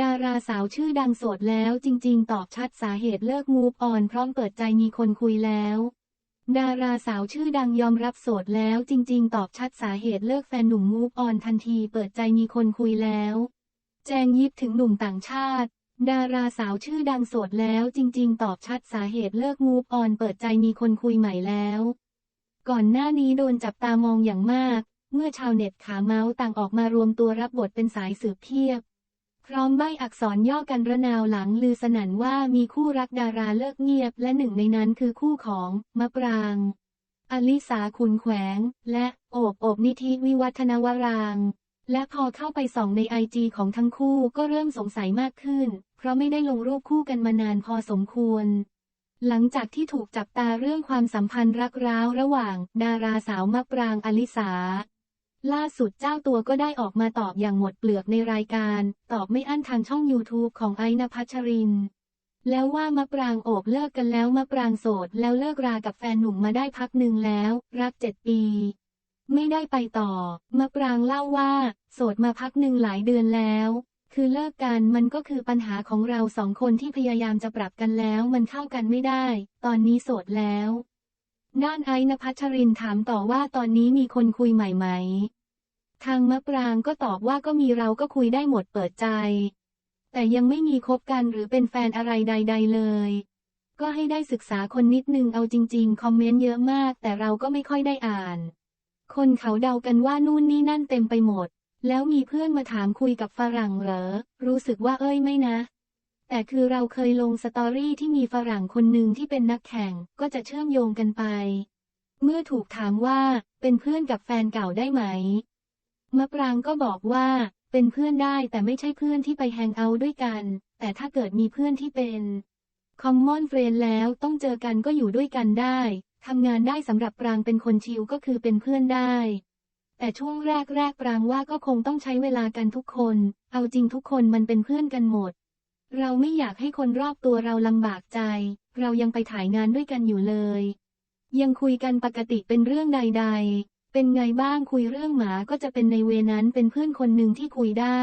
ดาราสาวชื่อดังโสดแล้วจริง ๆ ตอบชัดสาเหตุเลิกมูฟออนพร้อมเปิดใจมีคนคุยแล้ว ดาราสาวชื่อดังยอมรับโสดแล้วจริง ๆ ตอบชัดสาเหตุเลิกแฟนหนุ่มมูฟออนทันทีเปิดใจมีคนคุยแล้ว แจงยิบถึงหนุ่มต่างชาติ ดาราสาวชื่อดังโสดแล้วจริง ๆ ตอบชัดสาเหตุเลิกมูฟออนเปิดใจมีคนคุยใหม่แล้ว ก่อนหน้านี้โดนจับตามองอย่างมาก เมื่อชาวเน็ตขาเมาส์ต่างออกมารวมตัวรับบทเป็นสายสืบเพียบ พร้อมใบอักษรย่อกันระนาวหลังลือสนั่นว่ามีคู่รักดาราเลิกเงียบ และหนึ่งในนั้นคือคู่ของมะปรางอลิสาขุนแขวง และโอบโอบนิธิวิวัฒนวราง และพอเข้าไปส่องในไอจีของทั้งคู่ก็เริ่มสงสัยมากขึ้น เพราะไม่ได้ลงรูปคู่กันมานานพอสมควร หลังจากที่ถูกจับตาเรื่องความสัมพันธ์รักร้าวระหว่าง ดาราสาวมะปรางอลิสา ล่าสุดเจ้าตัวก็ได้ออกมาตอบอย่างหมดเปลือกในรายการ ตอบไม่อั้นทางช่อง YouTube ของไอ้นภัชริน แล้วว่ามะปรางโอบเลิกกันแล้วมะปรางโสด แล้วเลิกรากับแฟนหนุ่มมาได้พักหนึ่งแล้ว รักเจ็ดปี ไม่ได้ไปต่อ มะปรางเล่าว่า โสดมาพักหนึ่งหลายเดือนแล้ว คือเลิกกันมันก็คือปัญหาของเราสองคนที่พยายามจะปรับกันแล้วมันเข้ากันไม่ได้ ตอนนี้โสดแล้ว ด้านไอ้นภัชรินถามต่อว่าตอนนี้มีคนคุยใหม่ไหม ทางมะปรางก็ตอบว่าก็มีเราก็คุยได้หมดเปิดใจ แต่ยังไม่มีคบกันหรือเป็นแฟนอะไรใด ๆ เลย ก็ให้ได้ศึกษาคนนิดนึงเอาจริง ๆ คอมเมนต์เยอะมาก แต่เราก็ไม่ค่อยได้อ่าน คนเขาเดากันว่านู่นนี่นั่นเต็มไปหมด แล้วมีเพื่อนมาถามคุยกับฝรั่งเหรอ รู้สึกว่าเอ้ยไม่นะ แต่คือเราเคยลงสตอรี่ที่มีฝรั่งคนหนึ่งที่เป็นนักแข่งก็จะเชื่อมโยงกันไป เมื่อถูกถามว่าเป็นเพื่อนกับแฟนเก่าได้ไหม มะปรางก็บอกว่า เป็นเพื่อนได้แต่ไม่ใช่เพื่อนที่ไปแฮงเอาท์ด้วยกัน แต่ถ้าเกิดมีเพื่อนที่เป็นคอมมอนเฟรนแล้วต้องเจอกันก็อยู่ด้วยกันได้ทำงานได้สำหรับปรางเป็นคนชิลก็คือเป็นเพื่อนได้ แต่ช่วงแรกแรกปรางว่าก็คงต้องใช้เวลากันทุกคน เอาจริงทุกคนมันเป็นเพื่อนกันหมด เราไม่อยากให้คนรอบตัวเราลำบากใจ เรายังไปถ่ายงานด้วยกันอยู่เลย ยังคุยกันปกติเป็นเรื่องใด ๆ เป็นไงบ้างคุยเรื่องหมาก็จะเป็นในเวนั้นเป็นเพื่อนคนหนึ่งที่คุยได้